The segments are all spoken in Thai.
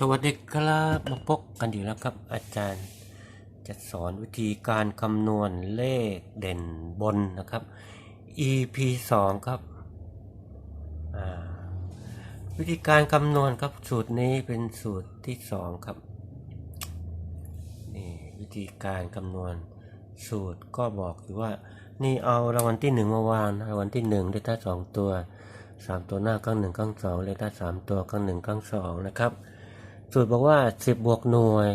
สวัสดีครับมาพบกันอยู่แล้วครับ อาจารย์จะสอนวิธีการคำนวณเลขเด่นบนนะครับ EP 2 ครับ วิธีการคำนวณครับสูตรนี้เป็นสูตรที่สองครับนี่วิธีการคำนวณสูตรก็บอกอยู่ว่า นี่เอารางวัลที่หนึ่งมาวางรางวัลที่หนึ่งเลขท้ายสองตัวสามตัวหน้าข้างหนึ่งข้างสองเลขท้ายสามตัวข้างหนึ่งข้างสองนะครับ สูตรบอกว่าสิบบวกหน่วย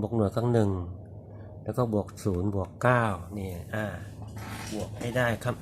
บวกหน่วยข้งหนึ่ง แล้วก็บวกศูนย์บวกเก้านี่อ่าบวกให้ได้ครับ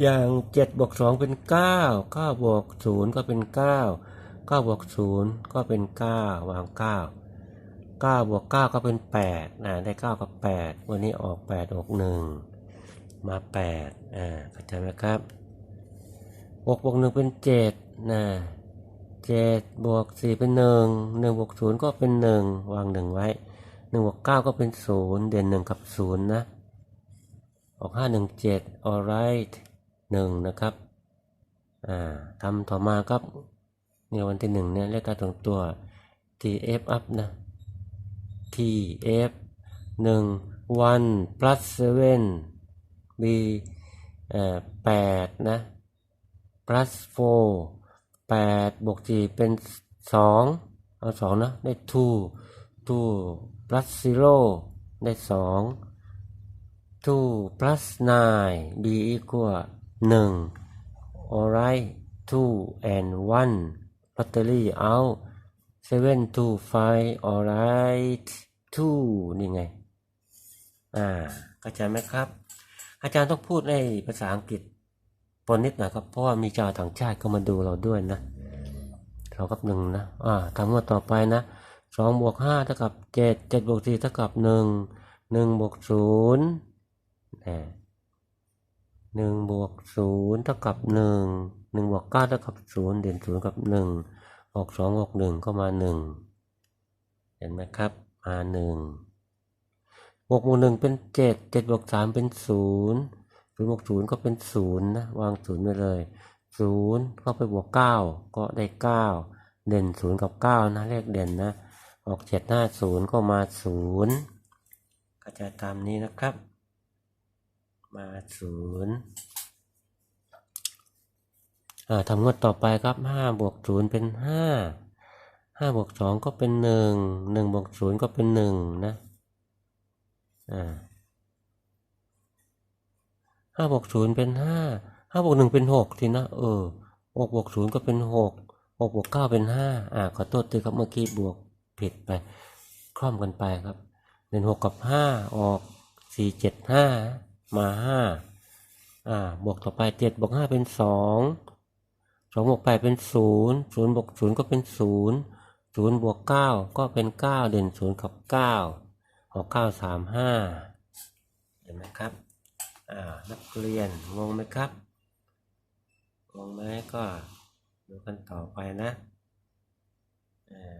อย่างเจ็ดบวกสองเป็นเก้าเก้าบวกศูนย์ก็เป็นเก้าเก้าบวกศูนย์ก็เป็นเก้าวางเก้าเก้าบวกเก้าก็เป็นแปดนะได้เก้ากับแปดวันนี้ออกแปดออกหนึ่งมาแปดอ่าเข้าใจไหมครับหกบวกหนึ่งเป็นเจ็ดนะ เจ็ดบวกสี่เป็นหนึ่งหนึ่งบวกศูนย์ก็เป็นหนึ่งวางหนึ่งไว้หนึ่งบวกเก้าก็เป็นศูนย์เด่นหนึ่งกับศูนย์นะออกห้าหนึ่งเจ็ด alright หนึ่งนะครับอ่าทำต่อมาครับเนี่ยวันที่หนึ่งเนี่ยเลขการตรงตัว tf up นะ tf หนึ่ง one plus seven b เอ่อแปดนะ plus four แปดบวกสี่เป็นสองเอาสองนะได้ two two plus zero ได้สอง2 plus 9 b equal 1 alright 2 and 1 lottery out 7 to 5 alright 2นี่ไง อ่าเข้าใจไหมครับ อาจารย์ต้องพูดในภาษาอังกฤษ ปนนิดหน่อยครับ เพราะว่ามีชาวต่างชาติก็มาดูเราด้วยนะเรากับหนึ่งนะอ่าทำงวดต่อไปนะสองบวกห้าเท่ากับเจ็ดเจ็ดบวกสี่เท่ากับหนึ่งหนึ่งบวกศูนย์หนึ่งบวกศูนย์เท่ากับหนึ่งหนึ่งบวกเก้าเท่ากับศูนย์เด่นศูนย์กับหนึ่งออกสองออกหนึ่งก็มาหนึ่งเห็นไหมครับมาหนึ่งบวกบวกหนึ่งเป็นเจ็ดเจ็ดบวกสามเป็นศูนย์ ศูนย์บวกศูนย์ก็เป็นศูนย์นะวางศูนย์ไปเลยศูนย์เข้าไปบวกเก้าก็ได้เก้าเด่นศูนย์กับเก้านะเลขเด่นนะ ออกเจ็ดหน้าศูนย์ก็มาศูนย์ก็จะตามนี้นะครับ มาศูนย์ทำงวดต่อไปครับห้าบวกศูนย์เป็นห้าห้าบวกสองก็เป็นหนึ่งหนึ่งบวกศูนย์ก็เป็นหนึ่งนะอ่า ห้าบวกศูนย์เป็นห้าห้าบวกหนึ่งเป็นหกทีนะเออหกบวกศูนย์ก็เป็นหกหกบวกเก้าเป็นห้าอ่าขอโทษทีครับเมื่อกี้บวกผิดไป คล่อมกันไปครับเด่นหกกับห้าออกสี่เจ็ดห้ามาห้าอ่าบวกต่อไปเจ็ดบวกห้าเป็นสองสองบวกแปดเป็นศูนย์ศูนย์บวกศูนย์ก็เป็นศูนย์ศูนย์บวกเก้าก็เป็นเก้าเด่นศูนย์กับเก้าออกเก้าสามห้าเห็นไหมครับ อ่านักเรียนงงไหมครับงงไหมก็ดูกันต่อไปนะ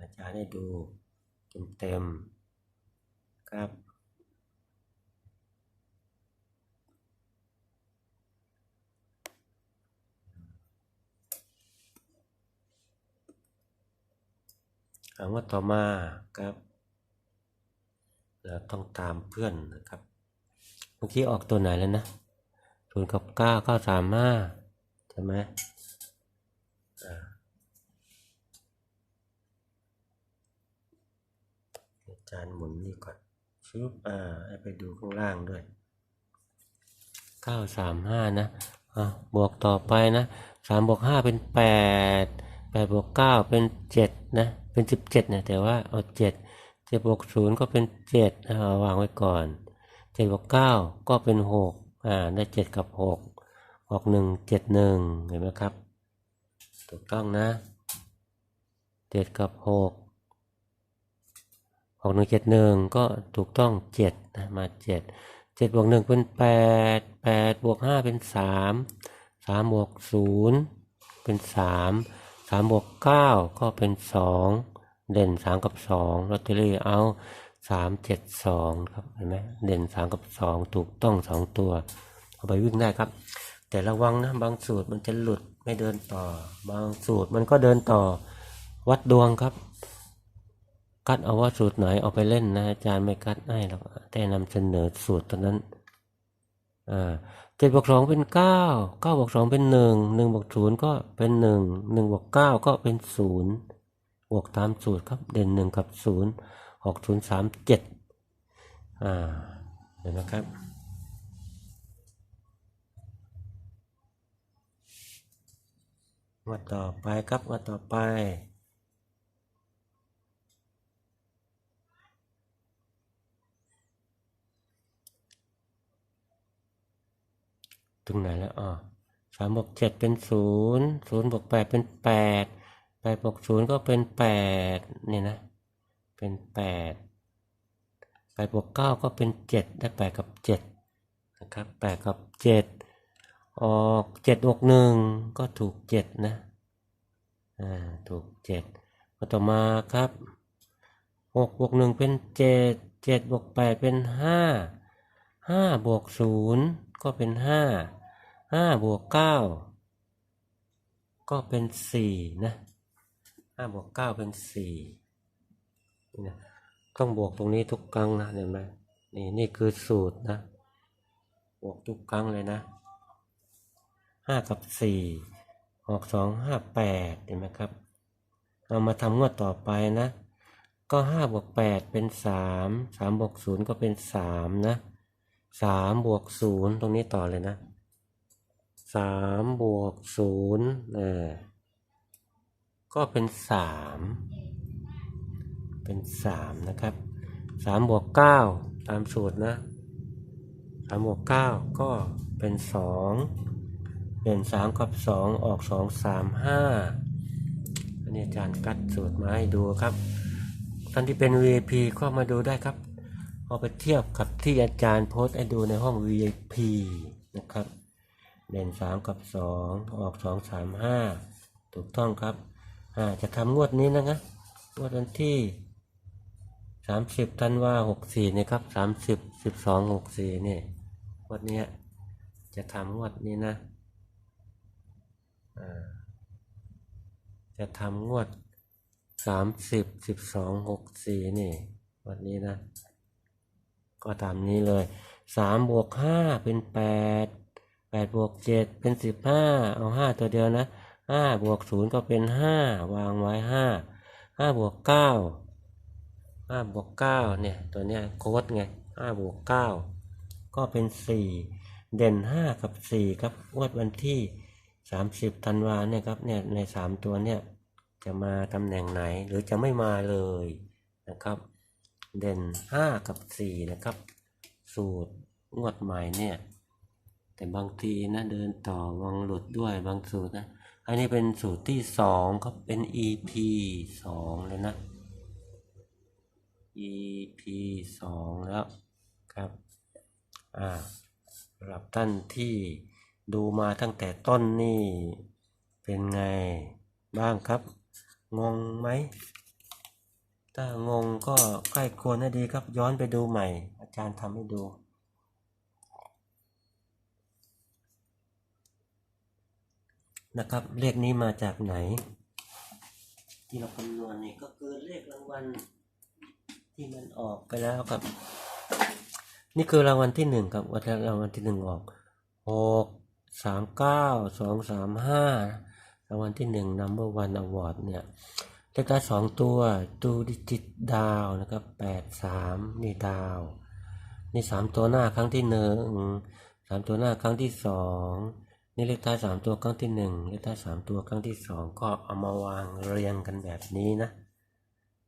อาจารย์ให้ดูเต็มๆครับถาว่าต่อมาครับ เราต้องตามเพื่อนนะครับ มื่อกี้ออกตัวไหนแล้วนะศูนย์กับเก้าเก้าสามห้าใช่ไหมอาจารย์หมุนนี่ก่อนชุบอ่าให้ไปดูข้างล่างด้วยเก้าสามห้านะอะบวกต่อไปนะสามบวกห้าเป็นแปดแปดบวกเก้าเป็นเจ็ดนะเป็นสิบเจ็ดนะแต่ว่าเอาเจ็ดเจ็ดบวกศูนย์ก็เป็นเจ็ดนะเอาวางไว้ก่อน เจ็ดบวกเก้าก็เป็นหกอ่าได้เจ็ดกับหกออกหนึ่งเจ็ดหนึ่งเห็นไหมครับ ถูกต้องนะเจ็ดกับหกออกหนึ่งเจ็ดหนึ่งก็ถูกต้องเจ็ดนะมาเจ็ดเจ็ดบวกหนึ่งเป็นแปดแปดบวกห้าเป็นสามสามบวกศูนย์เป็นสามสามบวกเก้าก็เป็นสองเด่นสามกับสองลอตเตอรี่เอา สามเจ็ดสองครับเห็นไหมเด่นสามกับสองถูกต้องสองตัว เอาไปวิ่งได้ครับ แต่ระวังนะบางสูตรมันจะหลุดไม่เดินต่อ บางสูตรมันก็เดินต่อวัดดวงครับกัดเอาว่าสูตรไหนเอาไปเล่นนะอาจารย์ไม่กัดให้หรอกแต่นำเสนอสูตรตัวนั้นอ่าเจ็ดบวกสองเป็นเก้าเก้าบวกสองเป็นหนึ่งหนึ่งบวกศูนย์ก็เป็นหนึ่งหนึ่งบวกเก้าก็เป็นศูนย์บวกตามสูตรครับเด่นหนึ่งกับศูนย์ หกศูนย์สามเจ็ดอ่าเห็นไหมครับมาต่อไปครับมาต่อไปถึงไหนแล้วอ๋อสามบวกเจ็ดเป็นศูนย์ศูนย์บวกแปดเป็นแปดแปดบวกศูนย์ก็เป็นแปดเนี่ยนะ เป็นแปดแปดบวกเก้าก็เป็นเจ็ดได้แปดกับเจ็ดนะครับแปดกับเจ็ดออกเจ็ดบวกหนึ่งก็ถูกเจ็ดนะอ่าถูกเจ็ดต่อมาครับหกบวกหนึ่งเป็นเจ็ดเจ็ดบวกแปดเป็นห้าห้าบวกศูนย์ก็เป็นห้าห้าบวกเก้าก็เป็นสี่นะห้าบวกเก้าเป็นสี่ นะต้องบวกตรงนี้ทุกครั้งนะเห็นไหมนี่นี่คือสูตรนะ บวกทุกครั้งเลยนะห้ากับสี่ออกสองห้าแปดเห็นไหมครับ เอามาทำงวดต่อไปนะ ก็ห้าบวกแปดเป็นสามสามบวกศูนย์ก็เป็นสามนะสามบวกศูนย์ตรงนี้ต่อเลยนะสามบวกศูนย์เออก็เป็นสาม เป็นสามนะครับสามบวกเก้าตามสูตรนะสามบวกเก้าก็เป็นสองเป็นสามกับสองออกสองสามห้าอันนี้อาจารย์กัดสูตรมาให้ดูครับท่านที่เป็น VIP ก็มาดูได้ครับเอาไปเทียบกับที่อาจารย์โพสต์ให้ดูในห้อง VIP นะครับเด่นสามกับสองออกสองสามห้าถูกต้องครับอ่าจะทำงวดนี้นะนะงวดวันที่ สามสิบธันวาหกสี่นี่ครับสามสิบสิบสองหกสี่นี่งวดเนี้ยจะทำงวดนี้นะจะทำงวดสามสิบสิบสองหกสี่นี่ วันนี้นะ ก็ตามนี้เลยสามบวกห้าเป็นแปดแปดบวกเจ็ดเป็นสิบห้าเอาห้าตัวเดียวนะห้าบวกศูนย์ก็เป็นห้าวางไว้ห้าห้าบวกเก้า ห้าบวกเก้าเนี่ยตัวเนี้ยโค้ดไงห้าบวกเก้าก็เป็นสี่เด่นห้ากับสี่ครับงวดวันที่สามสิบธันวาเนี่ยครับเนี่ยในสามตัวเนี่ยจะมาตำแหน่งไหนหรือจะไม่มาเลยนะครับ เด่นห้ากับสี่นะครับ สูตรงวดใหม่เนี่ยแต่บางทีนะเดินต่อบางหลุดด้วยบางสูตรนะ อันนี้เป็นสูตรที่สองครับเป็น EP สองเลยนะ EP สองแล้วครับอ่าสำหรับท่านที่ดูมาตั้งแต่ต้นนี่ เป็นไงบ้างครับ งงไหม ถ้างงก็ใกล้ควรให้ดีครับ ย้อนไปดูใหม่ อาจารย์ทำให้ดูนะครับเลขนี้มาจากไหน ที่เราคำนวณนี่ก็คือเลขรางวัล ที่มันออกไปแล้วครับ นี่คือรางวัลที่หนึ่งครับวันรางวัลที่หนึ่งออกหกสามเก้าสองสามห้ารางวัลที่หนึ่ง number one award เนี่ยเลขท้ายสองตัวตูดิจิตดาวนะครับแปดสามนี่ดาว นี่สามตัวหน้าครั้งที่หนึ่งสามตัวหน้าครั้งที่สองนี่เลขท้ายสามตัวครั้งที่หนึ่งเลขท้ายสามตัวครั้งที่สองก็เอามาวางเรียงกันแบบนี้นะ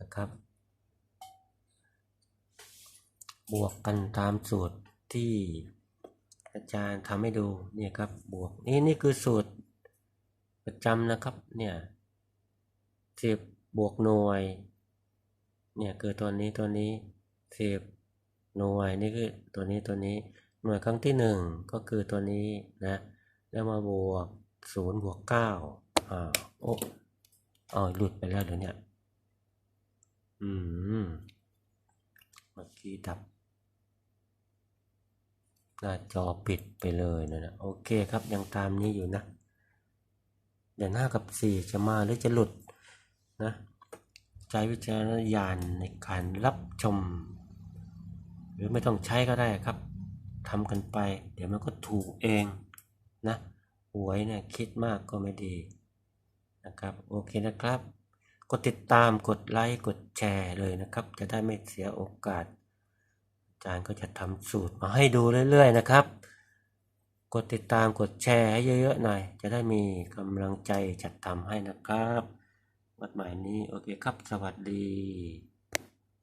นะครับ บวกกันตามสูตรที่อาจารย์ทำให้ดูเนี่ยครับบวกนี่นี่คือสูตรประจำนะครับเนี่ยสิบบวกหน่วย เนี่ยคือตัวนี้ตัวนี้สิบหน่วยนี่คือตัวนี้ตัวนี้หน่วยครั้งที่หนึ่งก็คือตัวนี้นะแล้วมาบวกศูนย์บวกเก้าอ่าโอ้อ๋อหลุดไปแล้วเดี๋ยวเนี้อืมเมื่อกี้ดับ หน้าจอปิดไปเลยนะนะโอเคครับยังตามนี้อยู่นะ เดี๋ยวหน้ากับสี่จะมาหรือจะหลุดนะใช้วิจารณญาณในการรับชม หรือไม่ต้องใช้ก็ได้ครับทำกันไป เดี๋ยวมันก็ถูกเองนะหวยเนี่ยคิดมากก็ไม่ดีนะครับโอเคนะครับ กดติดตามกดไลค์กดแชร์เลยนะครับ จะได้ไม่เสียโอกาส จารย์ก็จะทำสูตรมาให้ดูเรื่อย ๆ นะครับ กดติดตามกดแชร์ให้เยอะๆหน่อย จะได้มีกำลังใจจัดทำให้นะครับ วัดหมายนี้โอเคครับ สวัสดี